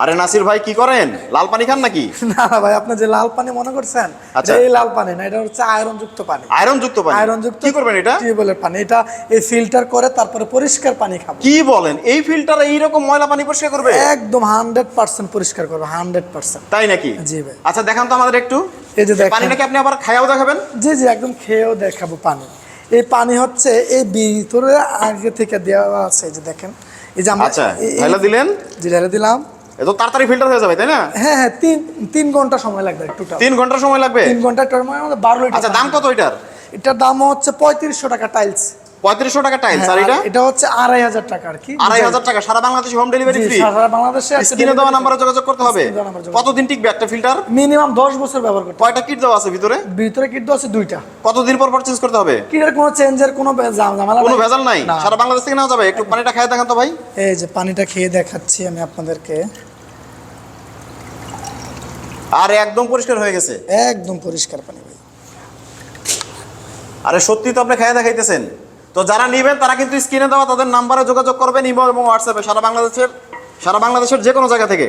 আরে নাসির ভাই কি করেন? লাল পানি খান নাকি? না ভাই আপনি যে লাল পানি মনে করছেন আচ্ছা। এই লাল পানি না এটা হচ্ছে আয়রন যুক্ত পানি। আয়রন যুক্ত পানি? আয়রন যুক্ত কি করবেন এটা? টিউবওয়েলের পানি। এটা এই ফিল্টার করে তারপরে পরিষ্কার পানি খাব। কি বলেন? এই ফিল্টারে এইরকম ময়লা পানি পরিষ্কার করবে? একদম হান্ড্রেড পার্সেন্ট পরিষ্কার করবে হান্ড্রেড পার্সেন্ট তাই নাকি? জি ভাই। আচ্ছা দেখান তো আমাদের একটু। এই যে দেখেন। পানি নাকি আপনি আবার খায়াও দেখাবেন? জি জি একদম খেয়েও দেখাবো পানি। এই পানি হচ্ছে এই ভিতরে আগে থেকে দেওয়া আছে এই যে দেখেন। এই যে আমরা আচ্ছা এই- এই- দিলেন? জি ঢেলে দিলাম। এত তাড়াতাড়ি ফিল্টার হয়ে যাবে তাই না? হ্যাঁ হ্যাঁ তিন তিন ঘণ্টা সময় লাগবে টোটাল তিন ঘণ্টা সময় লাগবে? তিন ঘণ্টা আমাদের বারো লিটার আচ্ছা দাম কত এটার? এটার দাম হচ্ছে পঁয়ত্রিশশো টাকা টাইলস পঁয়ত্রিশশো টাকা টাইলস আর এটা? এটা হচ্ছে আড়াই হাজার টাকা আর কি। আড়াই হাজার টাকা সারা বাংলাদেশে হোম ডেলিভারি ফ্রি সারা বাংলাদেশে একটা স্ক্রিনে দেওয়া নাম্বারে যোগাযোগ করতে হবে। কতদিন টিকবে একটা ফিল্টার মিনিমাম দশ বছর ব্যবহার করতে কয়টা কিট দেওয়া আছে ভিতরে? ভিতরে কিট দেওয়া আছে দুইটা। কতদিন পর পারচেজ করতে হবে? কিটের কোনো চেঞ্জের কোনো ঝামেলা কোনো ভেজাল নাই। সারা বাংলাদেশ থেকে নেওয়া যাবে? একটু পানিটা খাই দেখান তো ভাই। এই যে পানিটা খেয়ে দেখাচ্ছি আমি আপনাদেরকে। আর একদম পরিষ্কার হয়ে গেছে? একদম পরিষ্কার পানি ভাই। আরে সত্যি তো আপনি খাই খাইতেছেন তো যারা নেবেন তারা কিন্তু স্ক্রিনে দেওয়া তাদের নাম্বারে যোগাযোগ করবেন ইমো এবং হোয়াটসঅ্যাপে সারা বাংলাদেশের সারা বাংলাদেশের যে কোনো জায়গা থেকে।